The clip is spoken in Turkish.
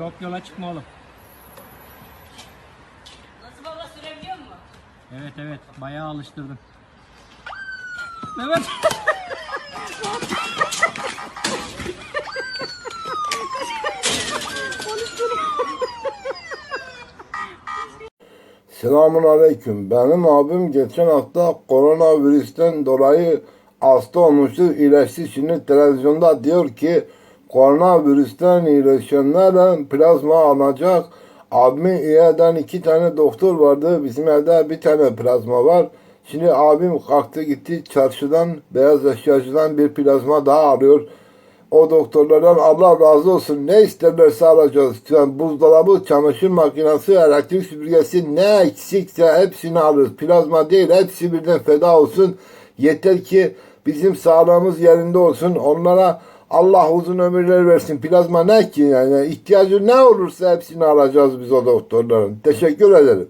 Çok yola çıkma oğlum. Nasıl baba sürebiliyor mu? Evet evet bayağı alıştırdım. Mehmet. Selamun Aleyküm. Benim abim geçen hafta koronavirüsten dolayı hasta olmuştu. İyileşti. Şimdi televizyonda diyor ki koronavirüsten iyileşenlerle plazma alınacak. Abimi iyi eden iki tane doktor vardı. Bizim evde bir tane plazma var. Şimdi abim kalktı gitti çarşıdan beyaz eşyacıdan bir plazma daha alıyor. O doktorlardan Allah razı olsun ne isterlerse alacağız. Yani buzdolabı, çamaşır makinesi, elektrik süpürgesi ne eksikse hepsini alırız. Plazma değil hepsi birden feda olsun. Yeter ki bizim sağlığımız yerinde olsun. Onlara Allah uzun ömürler versin. Plazma ne ki yani ihtiyacı ne olursa hepsini alacağız biz o doktorların. Teşekkür ederim.